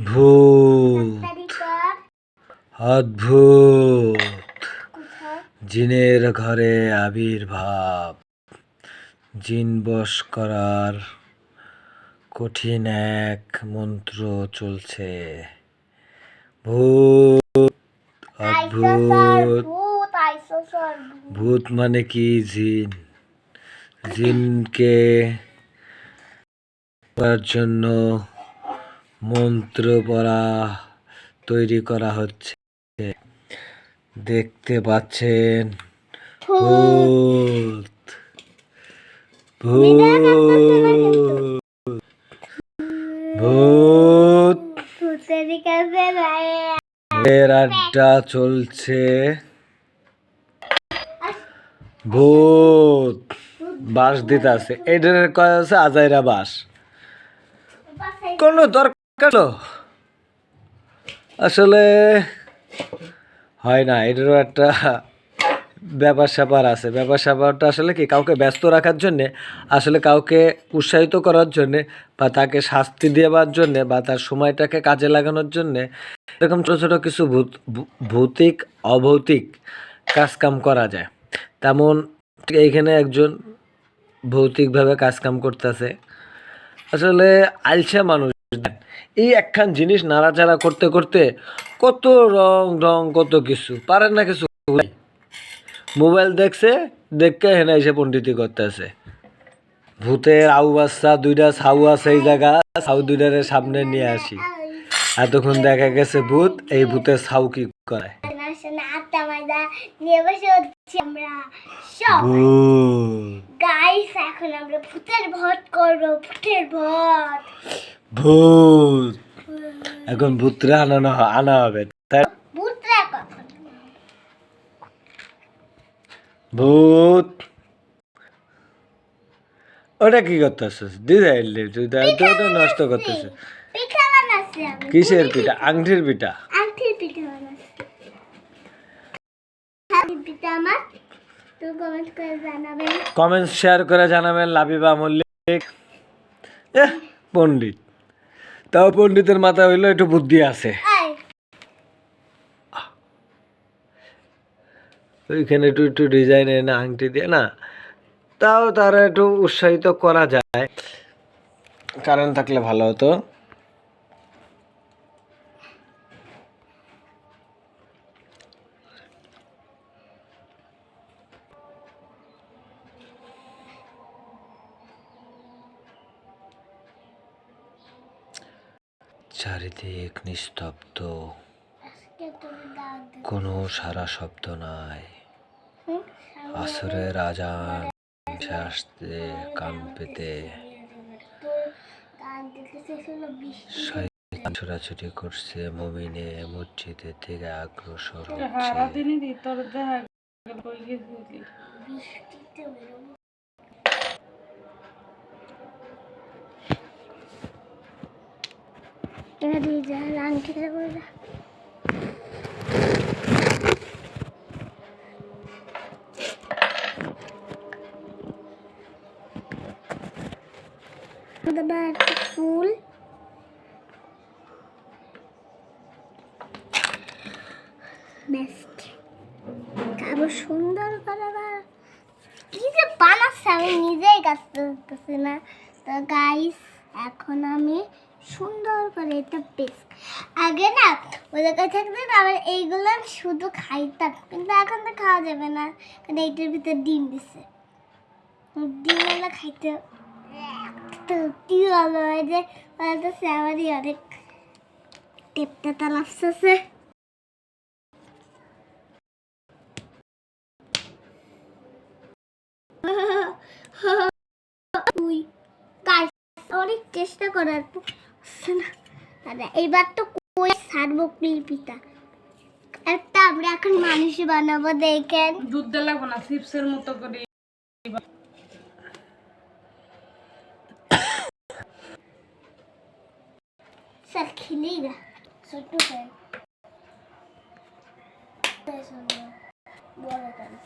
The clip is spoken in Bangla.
ভূত। অদ্ভুত। জিনের ঘরে আবির্ভাব। জিন বশ করার কঠিন এক মন্ত্র চলছে। ভূত অদ্ভুত। ভূত। ভূত মানে কি জিন? জিনকে করার জন্য মন্ত্র পড়া তৈরি করা হচ্ছে। দেখতে পাচ্ছেন ভূত। ভূত। ভূত। ভূতের আড্ডা চলছে। ভূত। বাস দিতে আছে। এটার কয় আছে আজাইরা বাস। কোনো দরকার হলো? আসলে হয় না, এটারও একটা ব্যাপার স্যাপার আছে। ব্যাপার স্যাপারটা আসলে কি, কাউকে ব্যস্ত রাখার জন্যে, আসলে কাউকে উৎসাহিত করার জন্যে বা তাকে শাস্তি দেওয়ার জন্যে বা তার সময়টাকে কাজে লাগানোর জন্যে এরকম ছোটো ছোটো কিছু ভূত ভৌতিক, অভৌতিক কাজকাম করা যায়। তেমন এইখানে একজন ভৌতিকভাবে কাজকাম করতেছে। আসলে আলসা মানুষ। এই একখান জিনিস নাড়াচাড়া করতে করতে কত রং রং কত কিছু পারেন না কিছু? মোবাইল দেখছে দেখকে হেনা এসে পণ্ডিতি করতেছে। ভূতের আউ বাচ্চা দুইটা ছাউ আছে এই জায়গা ছাউ দুইটারে সামনে নিয়ে আসি। এতক্ষণ দেখা গেছে ভূত এই ভূতের ছাউ কি করে? গাইস এখন আমরা ভূতের ভোট করব ভূতের ভোট। ভূত। এখন ভূতরে আনানো আনা হবে। তাই ভূত। ওটা কি করতেছিস? দিদাইলি তুই ওটা নষ্ট করতেছিস। কিসের পিঠা? আংটির পিঠা। কমেন্ট শেয়ার করে জানাবেন। লাবিবা মল্লিক। পণ্ডিত। তাও পণ্ডিতের মাথা হইল একটু বুদ্ধি আছে। ওইখানে একটু একটু ডিজাইন এনে আংটি দিয়ে না তাও তারা একটু উৎসাহিত করা যায়। কারণ থাকলে ভালো হতো। চারিদিক নিস্তব্ধ। কোনো সারা শব্দ নাই? আসরের আজান আসতে কান পেতে ছোটাছুটি করছে মমিনে মসজিদের থেকে অগ্রসর হচ্ছে এটা দিয়ে যা আংটিটা একটা ফুল। বেস্ট। আরও সুন্দর করে কি যে বানাচ্ছে, আমি নিজেই গাছ তুলতেছি না। তো গাইস এখন আমি সুন্দর করে এটা বেশ আগে না, ওদের কাছে থাকতে না, আবার এইগুলো শুধু খাইতাম, কিন্তু এখন তো খাওয়া যাবে না, কারণ এইটার ভিতরে ডিম দিছে। ডিমগুলো খাইতে তো ভালো হয় যে, বলতেছে আমারই অনেক টেপটা তুই গাইস অনেক চেষ্টা করার দাদা এইবার তো কই সারবো পিতা একটা আমরা এখন মানুষ বানাবো দেখেন। দুধ দেওয়া লাগবে না চিপসের মতো করে স্যার ছোট্ট বড় করে